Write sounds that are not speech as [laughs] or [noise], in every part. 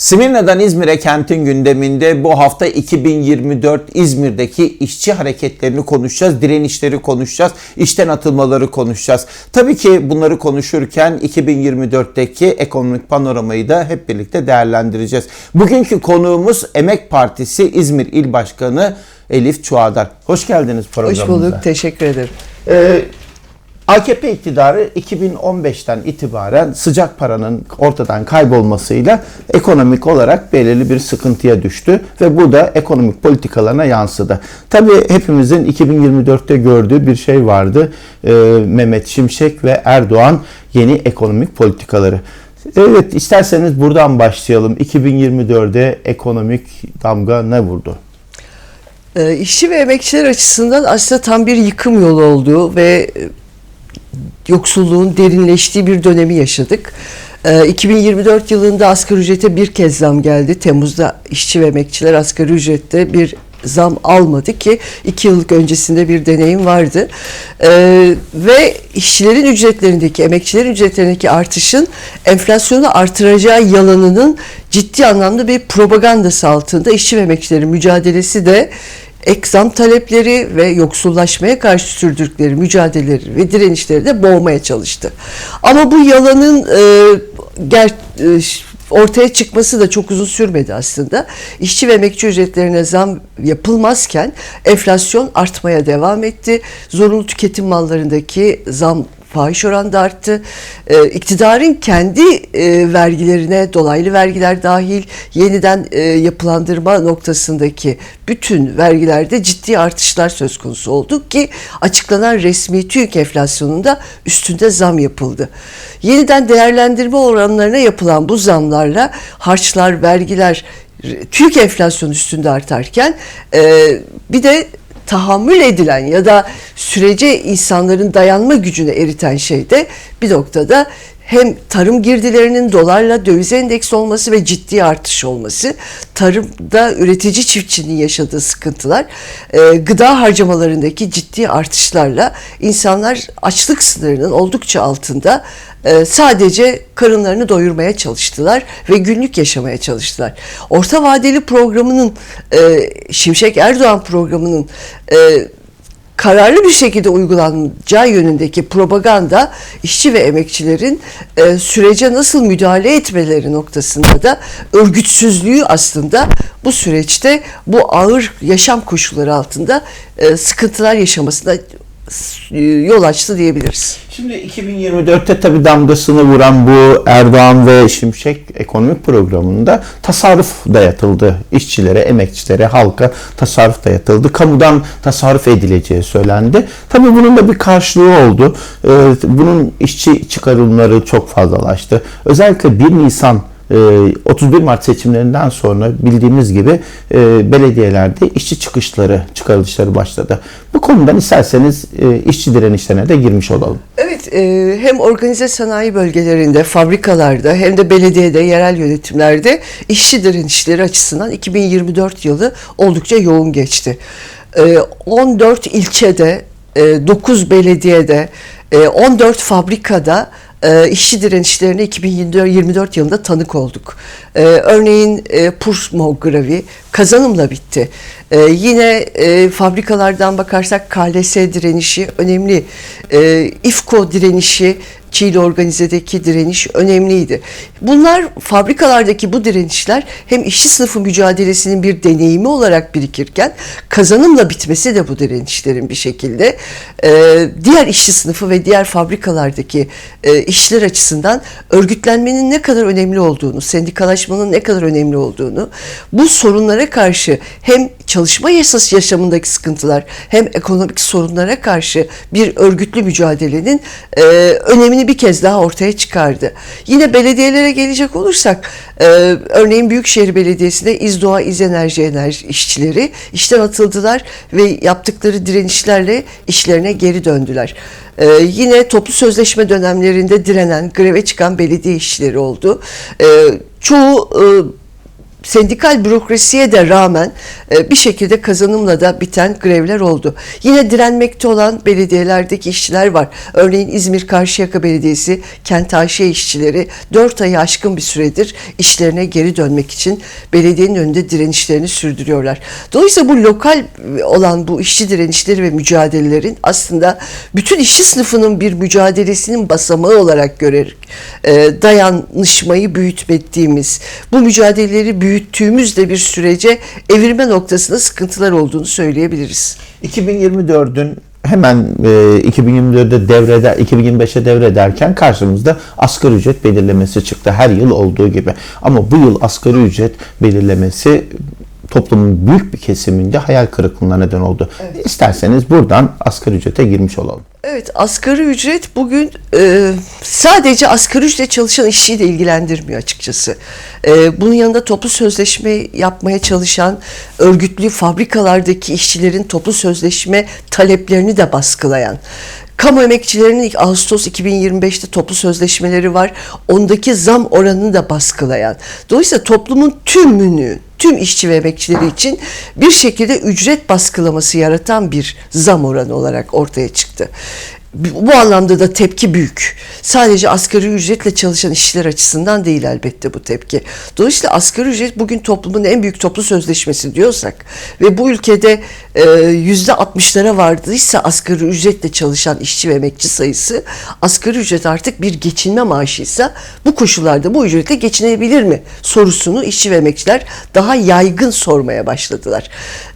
Simirna'dan İzmir'e kentin gündeminde bu hafta 2024 İzmir'deki işçi hareketlerini konuşacağız, direnişleri konuşacağız, işten atılmaları konuşacağız. Tabii ki bunları konuşurken 2024'teki ekonomik panoramayı da hep birlikte değerlendireceğiz. Bugünkü konuğumuz Emek Partisi İzmir İl Başkanı Elif Çuadar. Hoş geldiniz programımıza. Hoş bulduk, teşekkür ederim. Ee, AKP iktidarı 2015'ten itibaren sıcak paranın ortadan kaybolmasıyla ekonomik olarak belirli bir sıkıntıya düştü ve bu da ekonomik politikalarına yansıdı. Tabii hepimizin 2024'te gördüğü bir şey vardı. Ee, Mehmet Şimşek ve Erdoğan yeni ekonomik politikaları. Evet isterseniz buradan başlayalım. 2024'de ekonomik damga ne vurdu? E, işçi ve emekçiler açısından aslında tam bir yıkım yolu olduğu ve yoksulluğun derinleştiği bir dönemi yaşadık. E, 2024 yılında asgari ücrete bir kez zam geldi. Temmuz'da işçi ve emekçiler asgari ücrette bir zam almadı ki iki yıllık öncesinde bir deneyim vardı. Ee, ve işçilerin ücretlerindeki, emekçilerin ücretlerindeki artışın enflasyonu artıracağı yalanının ciddi anlamda bir propagandası altında işçi ve emekçilerin mücadelesi de ek zam talepleri ve yoksullaşmaya karşı sürdürdükleri mücadeleleri ve direnişleri de boğmaya çalıştı. Ama bu yalanın e, ger, e, ortaya çıkması da çok uzun sürmedi aslında. İşçi ve emekçi ücretlerine zam yapılmazken enflasyon artmaya devam etti. Zorunlu tüketim mallarındaki zam fahiş oranda arttı. Ee, iktidarın kendi e, vergilerine dolaylı vergiler dahil yeniden e, yapılandırma noktasındaki bütün vergilerde ciddi artışlar söz konusu oldu ki açıklanan resmi TÜİK enflasyonunda üstünde zam yapıldı. Yeniden değerlendirme oranlarına yapılan bu zamlarla harçlar, vergiler TÜİK enflasyon üstünde artarken e, bir de tahammül edilen ya da sürece insanların dayanma gücüne eriten şey de bir noktada hem tarım girdilerinin dolarla döviz endeksi olması ve ciddi artış olması, tarımda üretici çiftçinin yaşadığı sıkıntılar, e, gıda harcamalarındaki ciddi artışlarla insanlar açlık sınırının oldukça altında e, sadece karınlarını doyurmaya çalıştılar ve günlük yaşamaya çalıştılar. Orta vadeli programının, e, Şimşek Erdoğan programının kararlı bir şekilde uygulanacağı yönündeki propaganda işçi ve emekçilerin e, sürece nasıl müdahale etmeleri noktasında da örgütsüzlüğü aslında bu süreçte bu ağır yaşam koşulları altında e, sıkıntılar yaşamasına yol açtı diyebiliriz. Şimdi 2024'te tabii damgasını vuran bu Erdoğan ve Şimşek ekonomik programında tasarruf dayatıldı. İşçilere, emekçilere, halka tasarruf dayatıldı. Kamudan tasarruf edileceği söylendi. Tabii bunun da bir karşılığı oldu. Ee, bunun işçi çıkarımları çok fazlalaştı. Özellikle 1 Nisan 31 ee, Mart seçimlerinden sonra bildiğimiz gibi e, belediyelerde işçi çıkışları, çıkarılışları başladı. Bu konudan isterseniz e, işçi direnişlerine de girmiş olalım. Evet, e, hem organize sanayi bölgelerinde, fabrikalarda hem de belediyede, yerel yönetimlerde işçi direnişleri açısından 2024 yılı oldukça yoğun geçti. 14 ilçede, 9 belediyede, 14 fabrikada e, işçi direnişlerine 2024 yılında tanık olduk. E, örneğin e, Pursmog kazanımla bitti. E, yine e, fabrikalardan bakarsak KLS direnişi önemli. E, İFKO direnişi Çiğli organizedeki direniş önemliydi. Bunlar fabrikalardaki bu direnişler hem işçi sınıfı mücadelesinin bir deneyimi olarak birikirken kazanımla bitmesi de bu direnişlerin bir şekilde e, diğer işçi sınıfı ve diğer fabrikalardaki e, işçiler açısından örgütlenmenin ne kadar önemli olduğunu, sendikalaşmanın ne kadar önemli olduğunu, bu sorunlara karşı hem çalışma yasası yaşamındaki sıkıntılar hem ekonomik sorunlara karşı bir örgütlü mücadelenin e, önemini bir kez daha ortaya çıkardı. Yine belediyelere gelecek olursak e, örneğin Büyükşehir Belediyesi'nde İzdoğa İz Enerji Enerji işçileri işten atıldılar ve yaptıkları direnişlerle işlerine geri döndüler. Ee, yine toplu sözleşme dönemlerinde direnen, greve çıkan belediye işçileri oldu. Ee, çoğu e, sendikal bürokrasiye de rağmen e, bir şekilde kazanımla da biten grevler oldu. Yine direnmekte olan belediyelerdeki işçiler var. Örneğin İzmir Karşıyaka Belediyesi kent AŞ işçileri 4 ayı aşkın bir süredir işlerine geri dönmek için belediyenin önünde direnişlerini sürdürüyorlar. Dolayısıyla bu lokal olan bu işçi direnişleri ve mücadelelerin aslında bütün işçi sınıfının bir mücadelesinin basamağı olarak görerek e, dayanışmayı büyütmediğimiz, bu mücadeleleri büyüttüğümüz de bir sürece evirme noktasında sıkıntılar olduğunu söyleyebiliriz. 2024'ün hemen e, 2024'de devrede 2025'e devrederken karşımızda asgari ücret belirlemesi çıktı her yıl olduğu gibi. Ama bu yıl asgari ücret belirlemesi toplumun büyük bir kesiminde hayal kırıklığına neden oldu. İsterseniz buradan asgari ücrete girmiş olalım. Evet asgari ücret bugün e, sadece asgari ücret çalışan işçiyi de ilgilendirmiyor açıkçası. E, bunun yanında toplu sözleşme yapmaya çalışan örgütlü fabrikalardaki işçilerin toplu sözleşme taleplerini de baskılayan. Kamu emekçilerinin ilk Ağustos 2025'te toplu sözleşmeleri var. Ondaki zam oranını da baskılayan. Dolayısıyla toplumun tümünü, tüm işçi ve emekçileri için bir şekilde ücret baskılaması yaratan bir zam oranı olarak ortaya çıktı. Bu anlamda da tepki büyük. Sadece asgari ücretle çalışan işçiler açısından değil elbette bu tepki. Dolayısıyla asgari ücret bugün toplumun en büyük toplu sözleşmesi diyorsak ve bu ülkede e, yüzde 60'lara vardıysa asgari ücretle çalışan işçi ve emekçi sayısı asgari ücret artık bir geçinme maaşıysa bu koşullarda bu ücretle geçinebilir mi sorusunu işçi ve emekçiler daha yaygın sormaya başladılar.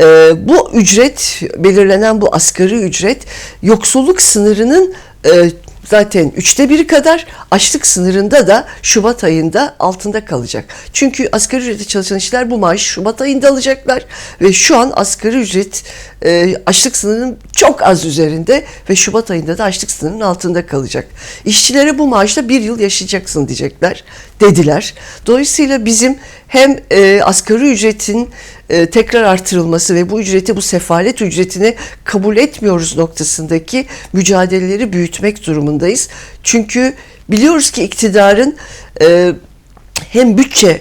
E, bu ücret belirlenen bu asgari ücret yoksulluk sınırının e, zaten üçte biri kadar açlık sınırında da Şubat ayında altında kalacak. Çünkü asgari ücreti çalışan işler bu maaşı Şubat ayında alacaklar ve şu an asgari ücret e, açlık sınırının çok az üzerinde ve Şubat ayında da açlık sınırının altında kalacak. İşçilere bu maaşla bir yıl yaşayacaksın diyecekler dediler. Dolayısıyla bizim hem e, asgari ücretin e, tekrar artırılması ve bu ücreti bu sefalet ücretini kabul etmiyoruz noktasındaki mücadeleleri büyütmek durumundayız. Çünkü biliyoruz ki iktidarın e, hem bütçe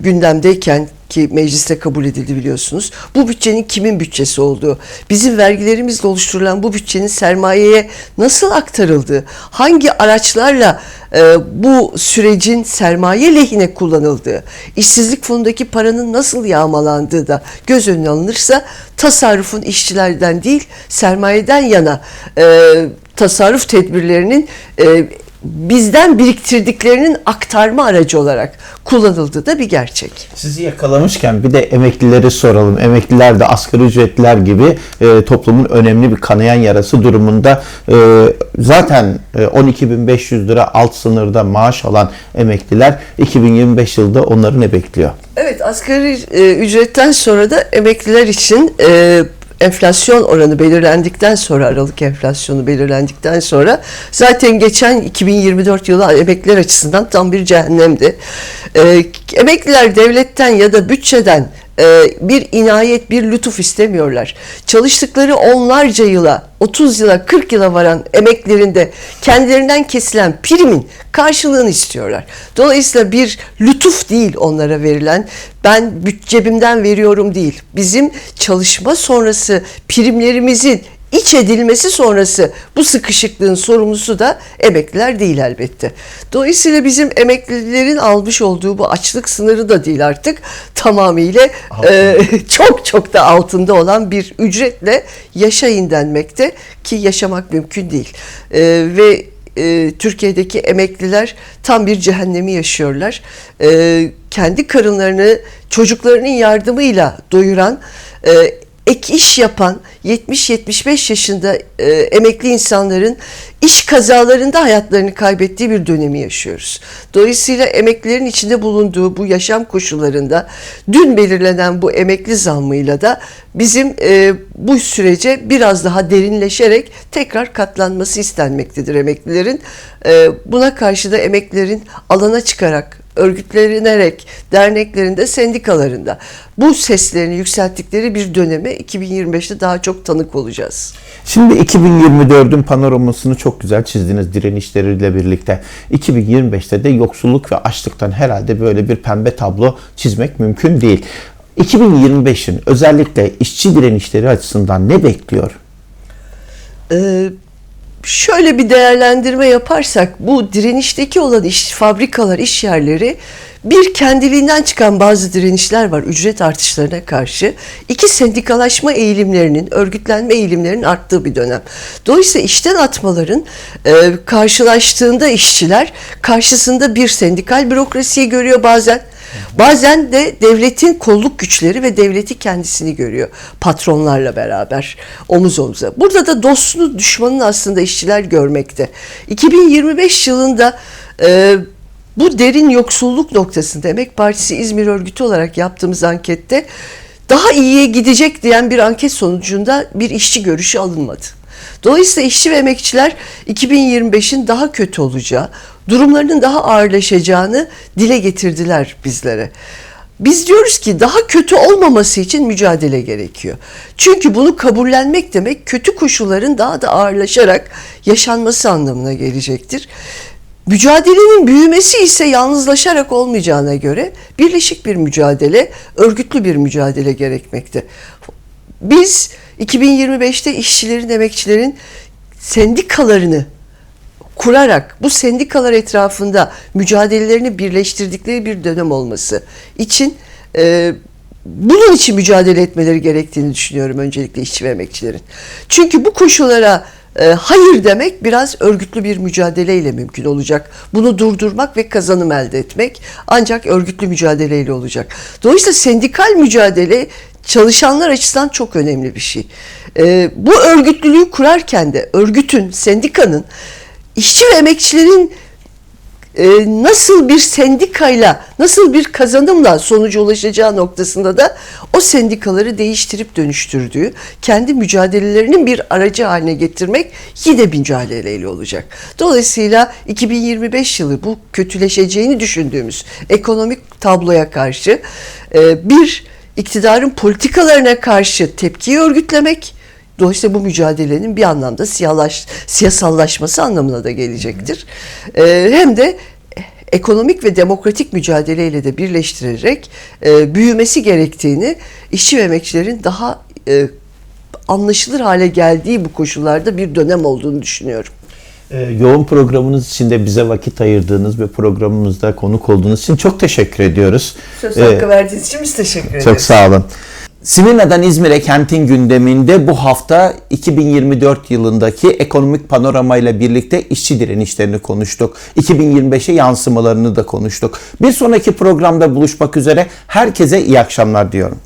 gündemdeyken ki mecliste kabul edildi biliyorsunuz. Bu bütçenin kimin bütçesi olduğu, bizim vergilerimizle oluşturulan bu bütçenin sermayeye nasıl aktarıldığı, hangi araçlarla e, bu sürecin sermaye lehine kullanıldığı, işsizlik fonundaki paranın nasıl yağmalandığı da göz önüne alınırsa tasarrufun işçilerden değil sermayeden yana e, tasarruf tedbirlerinin e, bizden biriktirdiklerinin aktarma aracı olarak kullanıldığı da bir gerçek. Sizi yakalamışken bir de emeklileri soralım. Emekliler de asgari ücretliler gibi e, toplumun önemli bir kanayan yarası durumunda. E, zaten e, 12.500 lira alt sınırda maaş alan emekliler 2025 yılında onları ne bekliyor? Evet asgari e, ücretten sonra da emekliler için e, enflasyon oranı belirlendikten sonra Aralık enflasyonu belirlendikten sonra zaten geçen 2024 yılı emekliler açısından tam bir cehennemdi. E, emekliler devletten ya da bütçeden bir inayet, bir lütuf istemiyorlar. Çalıştıkları onlarca yıla, 30 yıla, 40 yıla varan emeklerinde kendilerinden kesilen primin karşılığını istiyorlar. Dolayısıyla bir lütuf değil onlara verilen. Ben cebimden veriyorum değil. Bizim çalışma sonrası primlerimizin iç edilmesi sonrası bu sıkışıklığın sorumlusu da emekliler değil elbette. Dolayısıyla bizim emeklilerin almış olduğu bu açlık sınırı da değil artık tamamıyla e, [laughs] çok çok da altında olan bir ücretle yaşayın denmekte ki yaşamak mümkün değil. E, ve e, Türkiye'deki emekliler tam bir cehennemi yaşıyorlar. E, kendi karınlarını çocuklarının yardımıyla doyuran e, ek iş yapan 70-75 yaşında e, emekli insanların iş kazalarında hayatlarını kaybettiği bir dönemi yaşıyoruz. Dolayısıyla emeklilerin içinde bulunduğu bu yaşam koşullarında dün belirlenen bu emekli zammıyla da bizim e, bu sürece biraz daha derinleşerek tekrar katlanması istenmektedir emeklilerin. E, buna karşı da emeklilerin alana çıkarak örgütlenerek derneklerinde, sendikalarında bu seslerini yükselttikleri bir döneme 2025'te daha çok tanık olacağız. Şimdi 2024'ün panoramasını çok güzel çizdiniz direnişleriyle birlikte. 2025'te de yoksulluk ve açlıktan herhalde böyle bir pembe tablo çizmek mümkün değil. 2025'in özellikle işçi direnişleri açısından ne bekliyor? Ee, şöyle bir değerlendirme yaparsak bu direnişteki olan iş fabrikalar, iş yerleri bir kendiliğinden çıkan bazı direnişler var ücret artışlarına karşı. İki sendikalaşma eğilimlerinin, örgütlenme eğilimlerinin arttığı bir dönem. Dolayısıyla işten atmaların e, karşılaştığında işçiler karşısında bir sendikal bürokrasiyi görüyor bazen. Bazen de devletin kolluk güçleri ve devleti kendisini görüyor patronlarla beraber omuz omuza. Burada da dostunu düşmanını aslında işçiler görmekte. 2025 yılında e, bu derin yoksulluk noktasında Emek Partisi İzmir örgütü olarak yaptığımız ankette daha iyiye gidecek diyen bir anket sonucunda bir işçi görüşü alınmadı. Dolayısıyla işçi ve emekçiler 2025'in daha kötü olacağı, durumlarının daha ağırlaşacağını dile getirdiler bizlere. Biz diyoruz ki daha kötü olmaması için mücadele gerekiyor. Çünkü bunu kabullenmek demek kötü koşulların daha da ağırlaşarak yaşanması anlamına gelecektir. Mücadelenin büyümesi ise yalnızlaşarak olmayacağına göre birleşik bir mücadele, örgütlü bir mücadele gerekmekte. Biz 2025'te işçilerin, emekçilerin sendikalarını kurarak bu sendikalar etrafında mücadelelerini birleştirdikleri bir dönem olması için e, bunun için mücadele etmeleri gerektiğini düşünüyorum öncelikle işçi ve emekçilerin. Çünkü bu koşullara e, hayır demek biraz örgütlü bir mücadeleyle mümkün olacak. Bunu durdurmak ve kazanım elde etmek ancak örgütlü mücadeleyle olacak. Dolayısıyla sendikal mücadele çalışanlar açısından çok önemli bir şey. E, bu örgütlülüğü kurarken de örgütün, sendikanın işçi ve emekçilerin e, nasıl bir sendikayla, nasıl bir kazanımla sonuca ulaşacağı noktasında da o sendikaları değiştirip dönüştürdüğü, kendi mücadelelerinin bir aracı haline getirmek yine mücadeleyle olacak. Dolayısıyla 2025 yılı bu kötüleşeceğini düşündüğümüz ekonomik tabloya karşı e, bir iktidarın politikalarına karşı tepkiyi örgütlemek, Dolayısıyla bu mücadelenin bir anlamda siyahlaş, siyasallaşması anlamına da gelecektir. Ee, hem de ekonomik ve demokratik mücadeleyle de birleştirerek e, büyümesi gerektiğini, işçi ve emekçilerin daha e, anlaşılır hale geldiği bu koşullarda bir dönem olduğunu düşünüyorum. Ee, yoğun programınız için de bize vakit ayırdığınız ve programımızda konuk olduğunuz için çok teşekkür ediyoruz. Söz Ee, hakkı verdiğiniz için biz teşekkür ederiz. Çok sağ olun. Simirna'dan İzmir'e kentin gündeminde bu hafta 2024 yılındaki ekonomik panoramayla birlikte işçi direnişlerini konuştuk. 2025'e yansımalarını da konuştuk. Bir sonraki programda buluşmak üzere herkese iyi akşamlar diyorum.